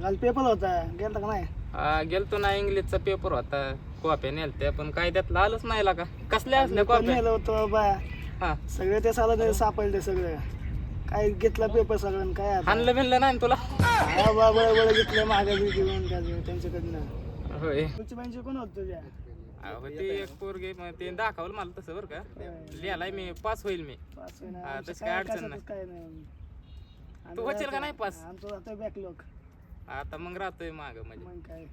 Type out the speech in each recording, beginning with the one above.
काल पेपर होता. गेलता का नाही? हा, गेलतो ना इंग्लिशचा पेपर होता. कॉप्या नेलत्या पण काय त्यातलं आलंच नाही का कसल्या असल्या पण कॉप्या नेलं होतं बा. हा. सगळे ते साला सापडले सगळे. काय घेतला पेपर सगळं काय आता? हाणलं बिनलं नाही ना तुला? हा बा बळ बळ घेतलं मागे बी घेऊन त्या- त्यांच्याकडनं. होय. तुमची बँची कोण होत तुझ्या? अहो, ते एक पोरगे मग ते दाखवलं मला तसं बरं का. लिहायला मी पास होईल मी. पाच हा, तसं काय अडचण नाही. काय नाही. आम्ही तू होशील का नाही पास? आमचं जातोय बॅकलॉग आता मग राहतोय माग म्हणजे. मग काय?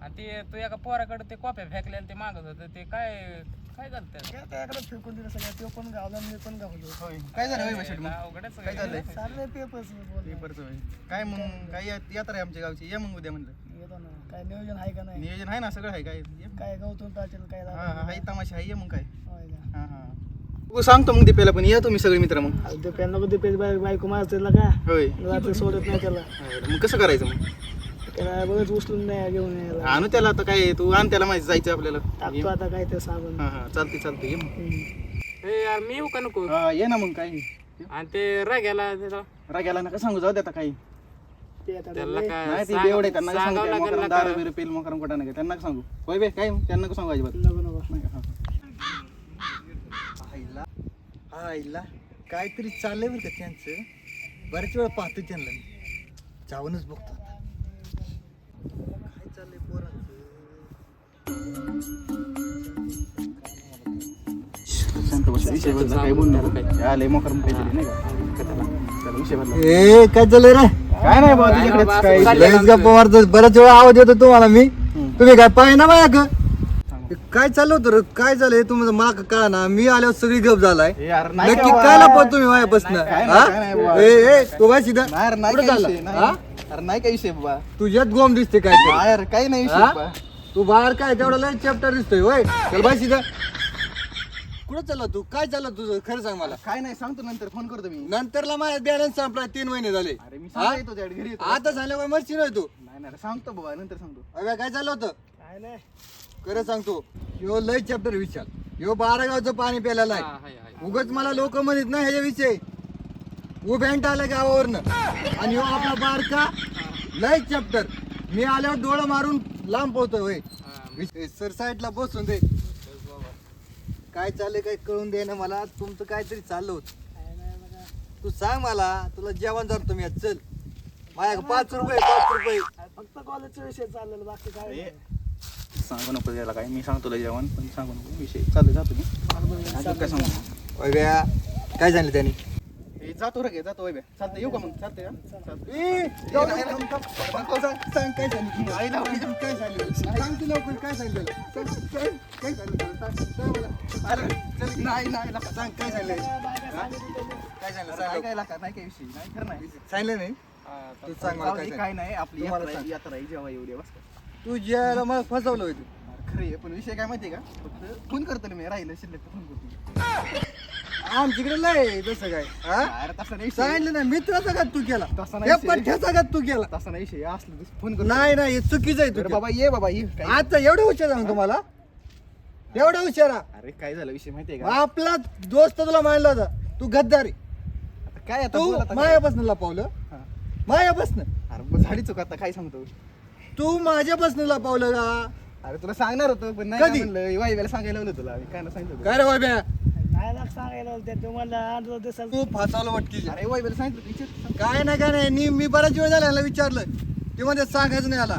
आणि ते तू एका पोराकडे ते कॉप्या फेकल्या ते मागत होतं ते काय काय झालं? काय त्याकडे फेकून दिलं सगळं तो पण गावला मी पण गावलो. काय झालं होय बशाट मग? अवघडच काय झालंय? सारले पेपर्स पेपरचं होय. काय मग काय या- यात्रा आहे आमच्या गावची. या मग उद्या म्हणलं. येतो ना. काय नियोजन आहे का नाही? नियोजन आहे ना सगळं आहे काय? ये. काय गौतम काय हा? हा आहे तमाशा आहे. ये मग काय? होय का? हा हा. तू सांगतो मग दीपेला पण या तुम्ही सगळे मित्र मग. पेन नको ते पेज बाय बायको मारते त्याला का? होय. रात्री सोडत नाही त्याला. मग कसं करायचं मग? त्याला बरंच उचलून नाही घेऊन यायला. आणू त्याला आता काय तू आण त्याला माहिती जायचं आपल्याला. टाकतो आता काय ते साबण. हा हा चालते चालते ये मग. हे यार मी येऊ का नको? हा ये ना मग काय? आणि ते राग्याला त्याला. राग्याला नका सांगू जाऊ दे आता काही. ते आता त्याला काय नाही ते सांग- एवढे त्यांना नका सांगू सांगावं त्या लागेल ना दारू का? बिरू पेल मोकरम कुठं नका त्यांना नका सांगू? होय बे काय त्यांना नका सांगू अजिबात. नको नको. नाही का? हा. आईला काहीतरी चाललंय बरं का त्यांचं. बऱ्याच वेळा पाहतो त्यांना मी. जाऊनच बघतो आता. काय चाललंय पोरांचं? आले नाही का ए काय चाललंय रे? काय नाही बाबा काय मारतो बऱ्याच वेळा आवाज येतो तुम्हाला मी. तुम्ही काय पाय ना माझ्या काय चाललं होतं रे? काय झालंय तुम्हाला मला कळा ना. मी आल्यावर सगळी गप झालाय. ए यार नाही नक्की. काय लपवत तुम्ही माझ्यापासून? काय नाही, काय नाही. ए ए तू काय सीधा? नाही यार, नाही कुठं काय चालला? विषय, नाही. हा? अरे नाही काय विषय बाबा. तुझ्यात गोम दिसते काय ते. हा यार काही नाही विषय हा? तू बाहेर काय तेवढा लय चॅप्टर दिसतोय होय? चल बाय सीधा. कुठं चालला तू? काय चाललं तुझं? खरं सांग मला. काय नाही सांगतो नंतर फोन करतो मी. नंतरला माझा बॅलन्स संपला तीन महिने झाले. अरे मी हा? सांगतो येतो त्याकडे घरी येतो. आता झालं काय मर्ची नाही तू. नाही नाही सांगतो बाबा नंतर सांगतो. अगं काय चाललं होतं? काय नाही. खरं सांगतो ह्यो लय चॅप्टर विचार ह्यो बारा गावचं पाणी प्यायला हा, आहे. उगच मला लोक म्हणत ना ह्याच्या विषयी. उभ्यान आलं गावावरनं. आणि ह्यो आपला बारका लय चॅप्टर मी आल्यावर डोळं मारून लांब पोहतोय होय. हा, सर साईडला बसून दे. काय चाललंय काय कळून दे ना मला. तुमचं काहीतरी चाललं होत. तू सांग मला तुला जेवण जातो मी आज. चल. माझ्या पाच रुपये पाच रुपये. फक्त कॉलेजचा विषय चाललेला बाकी काय नाही. सांगू नको त्याला काय मी सांगतो तुला जेवण पण सांगू नको विषय चालू जातो अजून काय सांगू बया, काय झालं त्याने ए, जातो रे जातो वय चालतं येऊ का मग. नको, सांग काय झालं आई लावली. काय झालं सांग तू लवकर काय झालं काय झालं. अरे, नाही नाही. सांग काय झालं काय झालं नाही. काय नाही काय विषय नाही खरं नाही सांगितलं नाही हा, तू सांग काय झालं. काय नाही आपली यात्रा. यात्रा जेव्हा येऊ दे बस. तू ज्याला मला फसवलं होय तू. अरे, खरं पण विषय काय माहितीये का? फक्त फोन करतो ना मी राहिलं शिल्लक फोन करतो. आमच्याकडे लय तसं काय हा? अरे तसा नाही विषय. सांगितलं ना मित्राचा घात तू केला. तसा नाही हे विषय. पठ्ठ्याचा घात तू केला. तसा नाही विषय असलं तर फोन करतो. नाही नाही हे चुकीचं आहे बरं तू बाबा ये बाबा ये. काय? आता एवढं हुशार आहे तुम्हाला? एवढा हुशारा अरे काय झालं विषय माहितीये का? आपला दोस्त तुला मानला होता. तू गद्दारी आता काय आता तू बोल आता काय? मायापासून लपवलं. हा. मायापासून. अरे मग झाली चुक आता काय सांगतो? तू माझ्यापासून लपवलं का? अरे तुला सांगणार होतो पण नाही कधी? म्हणलं. सांगायला लावलं तुला. मी काय ना सांगितलं होतं. काय रे नाही लाग सांगायला ते. तुम्हाला आठ तू फासावलं वाटकी अरे वाईला सांगितलं होतं, विचार. काय नाही काय नाही. नी- मी बराच वेळ झाला याला विचारलं. ते मध्ये सांगायचं नाही आला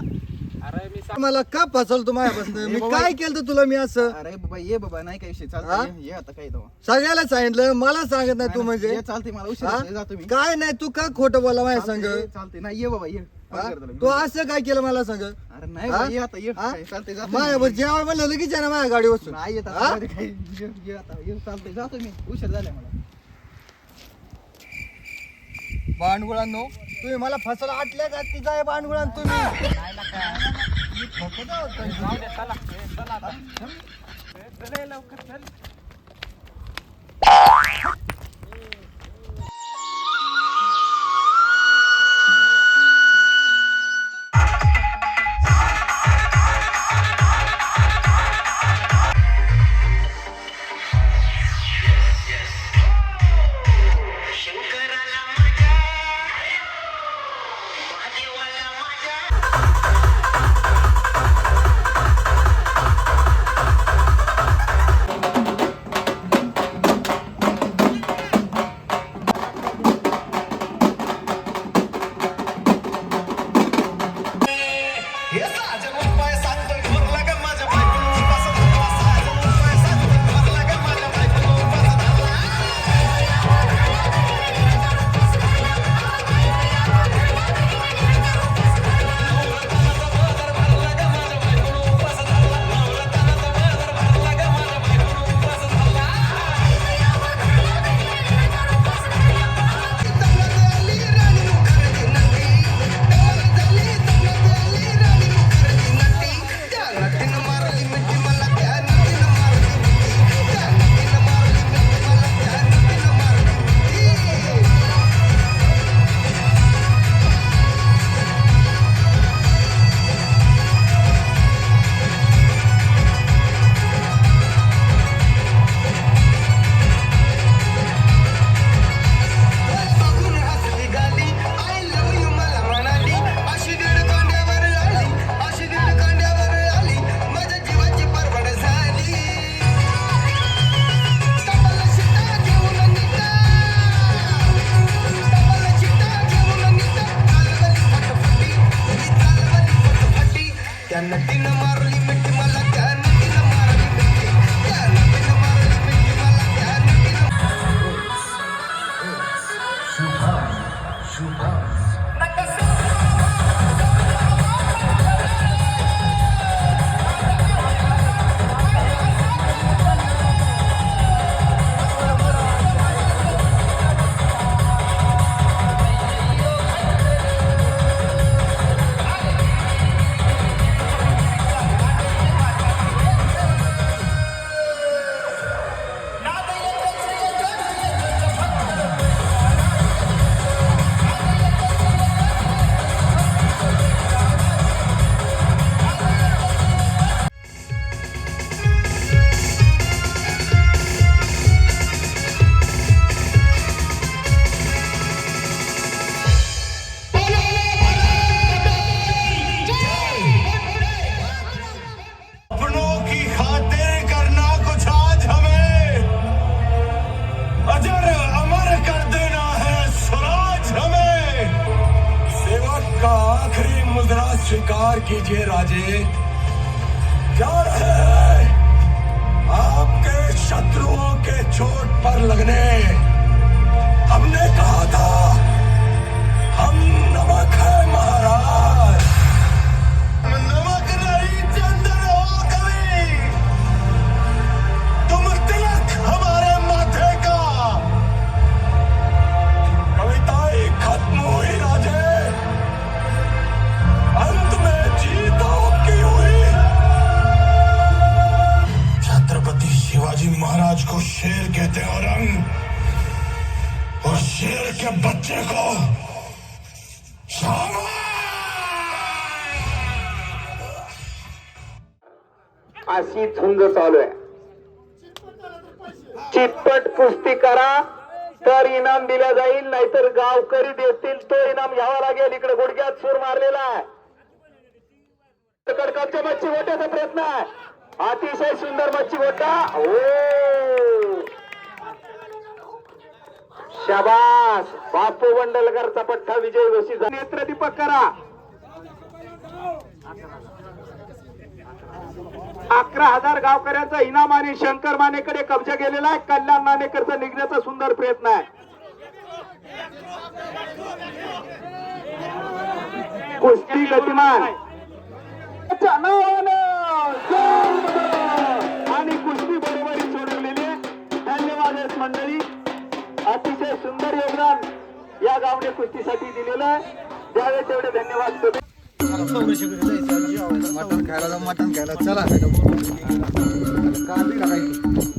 अरे मी सांग- मला का फसवलं तू माझ्यापासून मी. काय केलं तुला मी असं अरे बाबा ये बाबा नाही काय विषय हा? चालतं ये- ये आता काय तेव्हा. सगळ्याला सांगितलं मला सांगत नाही तू म्हणजे ये चालते मला उशीर हा? होतोय, जातो मी काय नाही तू का खोटं बोला माझ्या संग चालतंय नाही ये बाबा ये हा? मी. तू असं काय केलं मला सांग अरे नाही? बाबा, ये आता ये हा? माझ्या. जेव्हा म्हणलं लगेच आहे ना माझ्या गाडी बसून नाही येत? आता मध्ये काही ये ये आता ये चालतंय जातो मी उशीर झालाय मला भांडगुळांनो तुम्ही मला फसला आटल्या का तिचा आहे भांडगुळां तुम्ही मी जाऊ जाऊ दे, चला. ए, चला आता. ए, चल ए, लवकर चल கண்ணத்தினமா का आखिरी मुद्रा स्वीकार कीजिए राजे। क्या रहे? हैं आपके शत्रुओं के चोट पर लगने। हमने कहा था, हम नमक है महाराज। महाराज को शेर कहते हैं औरंग। और शेर के बच्चे को अशी झुंज चालू आहे। चितपट कुस्ती करा तर इनाम दिला जाईल नाहीतर गावकरी देतील तो इनाम घ्यावा लागेल. इकडे गुडघ्यात सूर मारलेला आहे. कडकडच्या मच्छी गोट्याचा प्रयत्न आहे. अतिशय सुंदर मच्छी गोटा हो शबास. बापू बंडलकरचा पठ्ठा विजय घोषित नेत्र दीपक करा. अकरा हजार गावकऱ्यांचा इनाम आणि शंकर मानेकडे कब्जा केलेला आहे. कल्याण मानेकरचा निघण्याचा सुंदर प्रयत्न आहे. कुस्ती गतिमान. आणि कुस्ती बरोबरी सोडवलेली धन्यवाद मंडळी. अतिशय सुंदर योगदान या गावने कुस्तीसाठी दिलेलं आहे. द्यावे तेवढे धन्यवाद तुम्ही मटण खायला मटण खायला. चला. कांदे टाकायचे.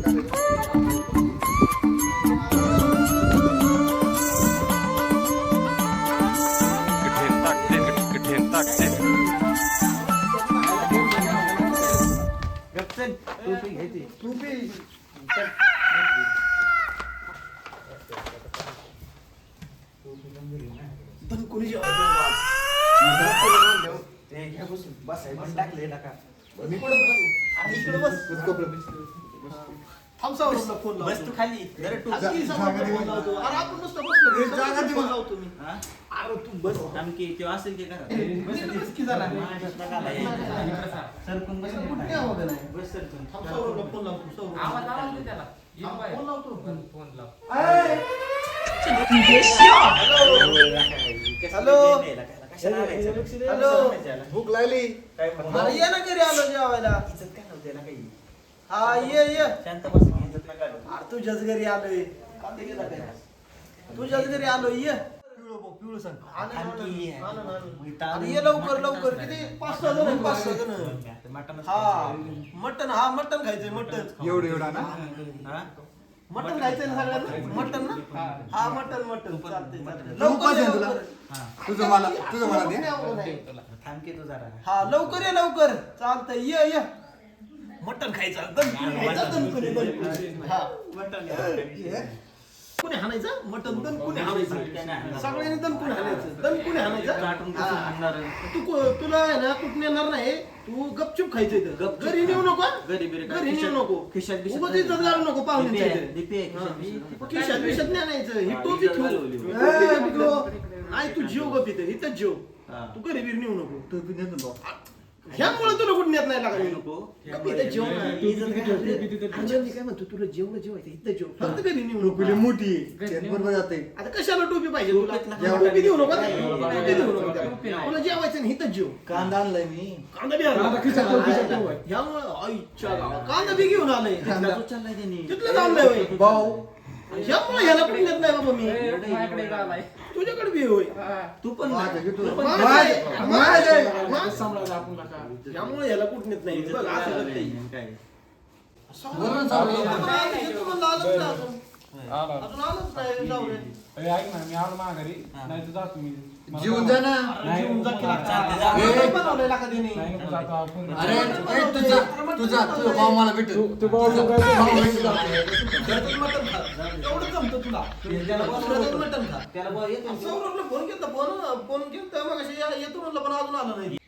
आवाज आवाज दे त्याला ये बाहेर. फोन लाव हॅलो हॅलो भूक लागली अरे ये ना घरी आलो जेवायला. हा ये ये अरे तुझ्याच घरी आलोय. तुझ्याच घरी आलो ये. पिवळं सांग आणा, ये लवकर लवकर. किती? पाच सहा जण पाच सहा जण. हा मटन हा मटन खायचंय मटन एवढं एवढा ना? मटन खायचंय ना सगळ्यांना? मटन ना? हा मटन मटन लवकर ये. तुझं मला तुझं मला नाही. हा लवकर ये लवकर. चालतंय ये ये. मटन खायचं. हा. मटन कुणी हाणायचं? मटन दणकुणी हाणायचं? सगळ्यांनी दणकुणी हाणायचं? दणकुणी हाणायचं? हा. तू को- तुला आहे ना कुठं येणार नाही. तू गपचूप खायचं इथं. घरी नेऊ नको हा? घरी नेऊ नको. उगाच इज्जत घालू नको पाहुण्याच्या इथे. खिशात बिशात नाही आणायचं. ही टोपी ठेव. ए, बिगलो. नाही तू जेव गप इथं इथंच जेव. तू घरी बिरी नेऊ नको. तू बी नेतो. ह्यामुळे तुला कुठं नेत नाही लागा नको. इथं मी काय म्हणतो? तुला जेवढं जेवायचं इथं जेव फक्त घरी नको टोपीली मोठी बरोबर जाते आता कशाला टोपी पाहिजे तुला? टोपी देऊ नको. टोपी देऊ नको. त्याला. तुला जेवायचं नाही इथं जेव. कांदा आणलाय मी. कांदा बी आणला. ह्यामुळे आईच्या गावात. कांदा बी घेऊन आलाय. तिथलं जाऊन होय. भाऊ ह्यामुळे ह्याला कुठे नेत नाही बाबा मी माझ्याकडे आलाय तुझ्याकडे बी होय तू पण ह्याला कुठं नेत नाही बघ असं करते वरून चालू आहे. येतो म्हणलं, आलंच नाही अजून. अजून आलंच नाही जाऊ दे. जीवन जा ना तिने? अरे ए, तुझा तुझा भाऊ मला. एवढं जमतं तुला. सौरभला फोन केलता फोन फोन केलता मग येतो म्हणलं पण अजून आलं नाही.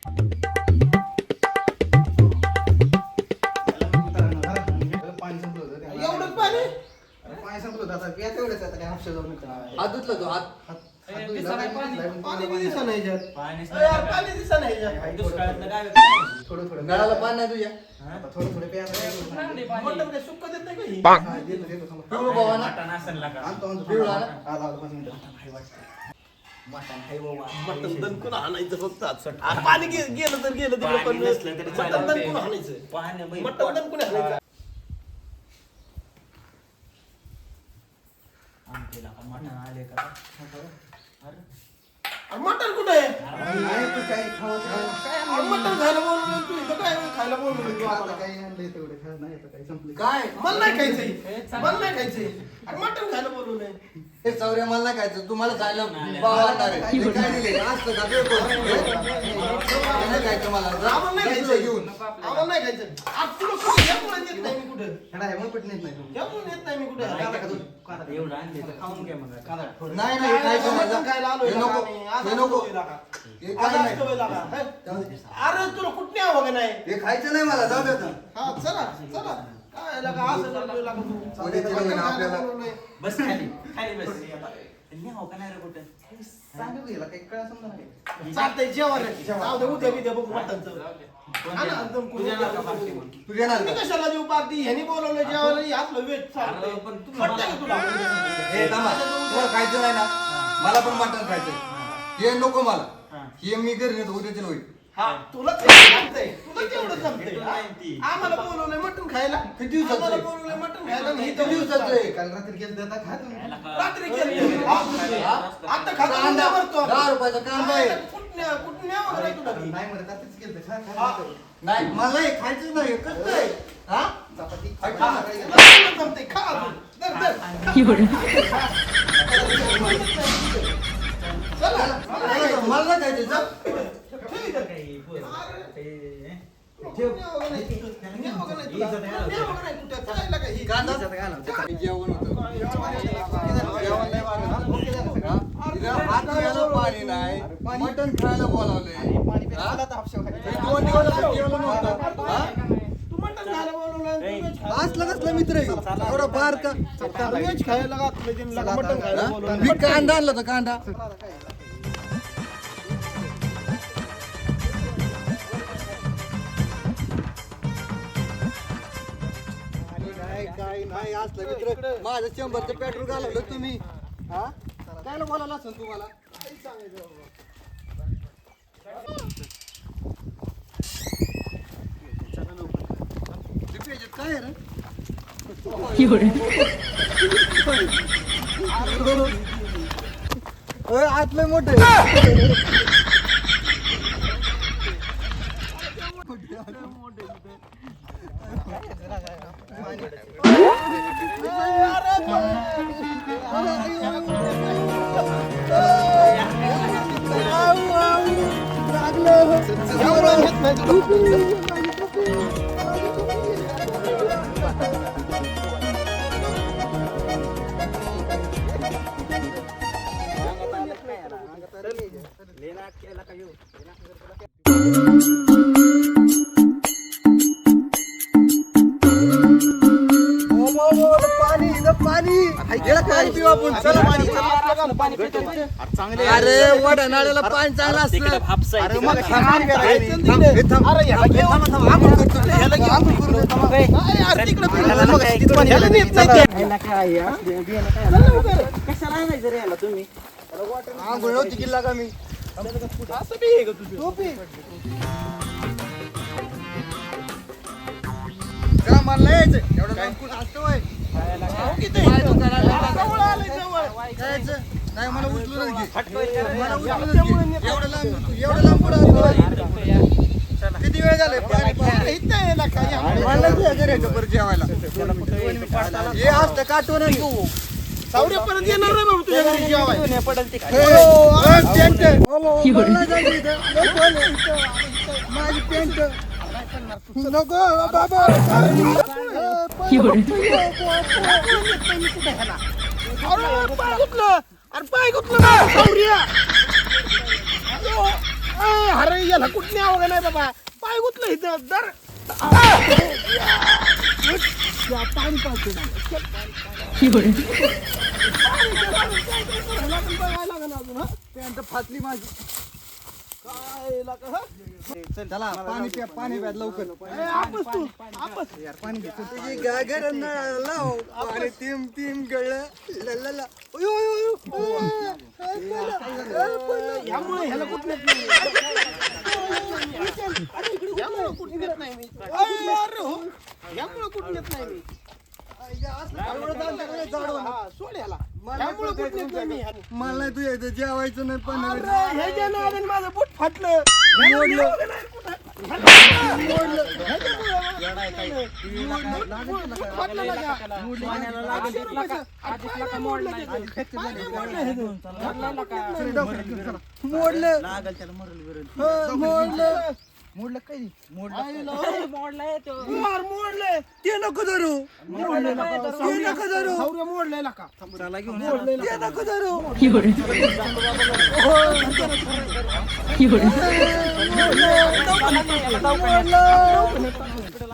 पाणी? संपलं होतं. त्या- एवढं पाणी पाणी संपलं होतं. आता या तेवढंच आता काय हापशा जाऊन हात धुतला तो धुतला. पाणी बी दिसा नाही ह्याच्यात. अरे यार, पाणी दिसा नाही ह्याच्यात. थोडं थोडं नळाला पाणी नाही तुझ्या थोडं थोडं प्यायला मटण काय सुक्क देत नाही का ही? हा, देतो, देतो, थांबा. पिवळं भाऊ आणा. आणतो, आणतो. पिवळं आणा. आला, आला, पाच मिनिटं. मटण दणकून आणायचं फक्त आज. आ, पाणी गे- गेलं तर गेलं तिकडं पण मटण दणकून आणायचं मटण दणकून आणायचं मटण कुठे आहे नाही, तू खावं. अरे मटण खायला बोलवलं तू इथं काय खायला बोलवलं तू आता? काही आणलंय तेवढं खा. नाही, काही संपलंय. काय मला नाही खायचंय मला नाही खायचंय अरे मटण खायला बोलवलंय हे चौऱ्या मला नाही खायचं तुम्हाला खायला. हे काय दिले? असतं का? ते कोण? हे नाही खायचं मला. आम्हाला नाही जा, खायचं. घेऊन. आम्हाला नाही खायचं. आज तुला कुठे? या येत नाही मी कुठं? हेडा, मग पटणीत नाही तुम्ही. या मुळे येत नाही मी कुठं? नाही नाही. हे खायचं मटण मला खायला आलोय हे लागा नको. आम्ही. आज हे नको. असतोय लागा. हे आज काय असतोय नाही लागा. हे? अरे तुला कुठे का नाही? हे खायचं नाही मला. जाऊ दे आता. हा चला चला. काय? लागा असं तू आपल्याला- बोलवलंय. बस खाली खाली बस. न्याव का नाही रे कुठं? सांगू की याला काही कळा समजा नाही. चालतंय जेवण आहे. जाऊ दे उद्या बिद्या बघू मटणचं हा ना, एकदम तुझ्या नाका कुठं- पार्टी म्हणून. तू घेणार मी का? कशाला देऊ पार्टी? ह्यानी बोलवलं जेवायला. हे आपलं वेट चालतंय. अरे, पण तू पटतंय का तुला? हे. थांबा. तुम्हाला खायचं नाही ना? मला पण मटण खायचंय. हे. नको मला. हे. मी घरी नेतो उद्याचे होईल हा तुला जमतंय तुला तेवढं जमतंय हा? आम्हाला बोलवलंय मटण खायला. किती दिवसाचं आम्हाला आहे? बोलवलंय मटण खायला. आणि किती इथं दिवसाचं आहे? काल रात्री केलं तर आता खा तुम्ही. रात्री केलं हा? आता खाता कांदा. भरतो आम्ही. दहा रुपयाचा कांदा आहे. कुठल्या कुठल्या वगैरे तुला? नाही मला रात्रीच केलं खा हा. खा. नाही मला हे खायचं नाही कसं आहे? हा? चपाती खा, खा, हा. खा. तुला जमतंय. खा अजून. धर, धर. चला. मला मला नाही खायचं? जा. कांदा हे जेवण होतं. पाणी नाही. मटण खायला दोन दिवस नव्हतं. बोलवलं. असलं कसलं मित्र? एवढा बार का खायला मी कांदा आणला होता कांदा. काय नाही असलं मित्र माझं शंभरचं पेट्रोल घालवलं तुम्ही. हा? काय बोलायला असेल तुम्हाला? याच्यात काय आहे रे आतलं मोठं पाणी काय पिऊ आपण चला पाणी अरे वडा नाळ्याला पाणी चांगलं असतं अरे मग थांब, हे थांब. हे थांब, थांब, आपण करतो. आपण करू. काय यार, तिकडं फिरलं मग तिथं पाणी यायला नेत नाही ते. आंघोळ नव्हती केली का मी असं बी आहे का तुझं? का मला यायचं एवढं असतं किती नाही मला उचलूनच घे मला उचलूनच घे एवढं लांब एवढं लांब किती वेळ झाले पाणी इथं काय जेवायला हे असतं काटून येणार नाही बाबा तुझ्या घरी जेवायला. नको बाबा अरे पाय गुतलं अरे पाय गुतलं ना. अरे याला कुठली आवड नाही बाबा? पाय गुतलं इथं दर. पाणी पाहतो पॅन्ट फाटली माझी चला पाणी प्या पाणी प्या लवकर यार पाणी घे तुझी गागर लाव पाणी तीम तीम गळ ला ला ला ह्याला कुठं नाही कुठं नाही मी अरे हो कुठं नाही मी हा, सोड ह्याला ह्यामुळे कुठं नेत नाही मी ह्याला. मला नाही तू यायचं जेवायचं नाही पण अरे ह्याच्या नादाने माझं बोट फाटलं मोडलं. फाटलं ना का? मोडलं लागल त्याला मरल बिरल हो, मोडलं मोडलं काही मार मोडले ते नको धरू ते नको धरू सौर्य मोडलेला का ते नको धरू लागत